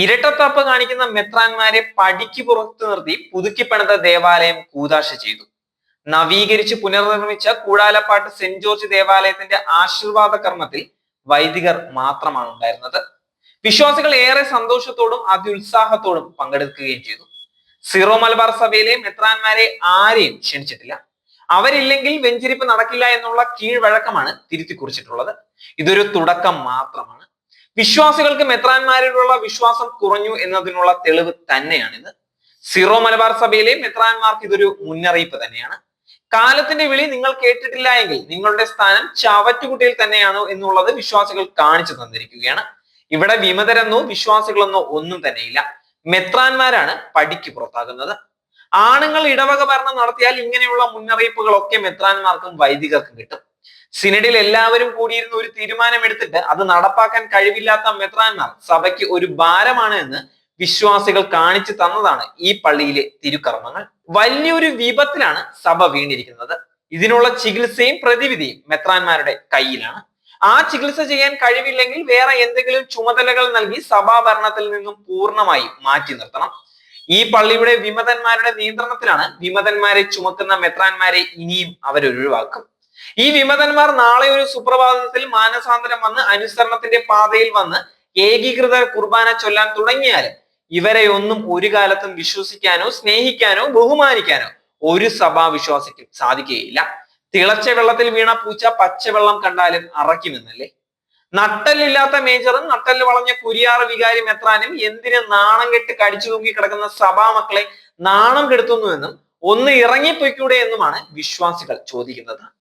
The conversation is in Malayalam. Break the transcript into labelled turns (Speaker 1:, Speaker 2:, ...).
Speaker 1: ഇരട്ടത്താപ്പ് കാണിക്കുന്ന മെത്രാന്മാരെ പടിക്ക് പുറത്തു നിർത്തി പുതുക്കിപ്പണിത ദേവാലയം കൂതാശ ചെയ്തു. നവീകരിച്ച് പുനർനിർമ്മിച്ച കൂടാലപ്പാട്ട് സെന്റ് ജോർജ് ദേവാലയത്തിന്റെ ആശീർവാദ കർമ്മത്തിൽ വൈദികർ മാത്രമാണ് ഉണ്ടായിരുന്നത്. വിശ്വാസികൾ ഏറെ സന്തോഷത്തോടും അത്യുത്സാഹത്തോടും പങ്കെടുക്കുകയും ചെയ്തു. സിറോ മലബാർ സഭയിലെ മെത്രാന്മാരെ ആരെയും ക്ഷണിച്ചിട്ടില്ല. അവരില്ലെങ്കിൽ വെഞ്ചരിപ്പ് നടക്കില്ല എന്നുള്ള കീഴ്വഴക്കമാണ് തിരുത്തി കുറിച്ചിട്ടുള്ളത്. ഇതൊരു തുടക്കം മാത്രമാണ്. വിശ്വാസികൾക്ക് മെത്രാന്മാരിലുള്ള വിശ്വാസം കുറഞ്ഞു എന്നതിനുള്ള തെളിവ് തന്നെയാണിത്. സിറോ മലബാർ സഭയിലെ മെത്രാന്മാർക്ക് ഇതൊരു മുന്നറിയിപ്പ് തന്നെയാണ്. കാലത്തിന്റെ വിളി നിങ്ങൾ കേട്ടിട്ടില്ല എങ്കിൽ നിങ്ങളുടെ സ്ഥാനം ചവറ്റുകുട്ടിയിൽ തന്നെയാണോ എന്നുള്ളത് വിശ്വാസികൾ കാണിച്ചു തന്നിരിക്കുകയാണ്. ഇവിടെ വിമതരെന്നോ വിശ്വാസികളെന്നോ ഒന്നും തന്നെയില്ല. മെത്രാന്മാരാണ് പടിക്ക് പുറത്താകുന്നത്. ആണുങ്ങൾ ഇടവക ഭരണം നടത്തിയാൽ ഇങ്ങനെയുള്ള മുന്നറിയിപ്പുകളൊക്കെ മെത്രാന്മാർക്കും വൈദികർക്കും കിട്ടും. സിനഡിൽ എല്ലാവരും കൂടിയിരുന്ന് ഒരു തീരുമാനമെടുത്തിട്ട് അത് നടപ്പാക്കാൻ കഴിവില്ലാത്ത മെത്രാന്മാർ സഭയ്ക്ക് ഒരു ഭാരമാണ് എന്ന് വിശ്വാസികൾ കാണിച്ചു തന്നതാണ് ഈ പള്ളിയിലെ തിരുക്കർമ്മങ്ങൾ. വലിയൊരു വിപത്തിലാണ് സഭ വീണിരിക്കുന്നത്. ഇതിനുള്ള ചികിത്സയും പ്രതിവിധിയും മെത്രാന്മാരുടെ കയ്യിലാണ്. ആ ചികിത്സ ചെയ്യാൻ കഴിവില്ലെങ്കിൽ വേറെ എന്തെങ്കിലും ചുമതലകൾ നൽകി സഭാഭരണത്തിൽ നിന്നും പൂർണമായി മാറ്റി നിർത്തണം. ഈ പള്ളിയുടെ വിമതന്മാരുടെ നിയന്ത്രണത്തിലാണ് വിമതന്മാരെ ചുമക്കുന്ന മെത്രാന്മാരെ ഇനിയും അവരൊഴിവാക്കും. ഈ വിമതന്മാർ നാളെ ഒരു സുപ്രഭാതത്തിൽ മാനസാന്തരം വന്ന് അനുസരണത്തിന്റെ പാതയിൽ വന്ന് ഏകീകൃത കുർബാന ചൊല്ലാൻ തുടങ്ങിയാൽ ഇവരെ ഒന്നും ഒരു കാലത്തും വിശ്വസിക്കാനോ സ്നേഹിക്കാനോ ബഹുമാനിക്കാനോ ഒരു സഭാ വിശ്വാസിക്കും സാധിക്കുകയില്ല. തിളച്ച വെള്ളത്തിൽ വീണ പൂച്ച പച്ചവെള്ളം കണ്ടാലും അറയ്ക്കുമെന്നല്ലേ നട്ടലില്ലാത്ത മേജറും നട്ടൽ വളഞ്ഞ കുരിയാറ് വികാരി മെത്രാനും എന്തിന് നാണം കെട്ട് കടിച്ചു തൂങ്ങി കിടക്കുന്ന സഭാ മക്കളെ നാണം കെടുത്തുന്നുവെന്നും ഒന്ന് ഇറങ്ങിപ്പോയിക്കൂടെ എന്നുമാണ് വിശ്വാസികൾ ചോദിക്കുന്നത്.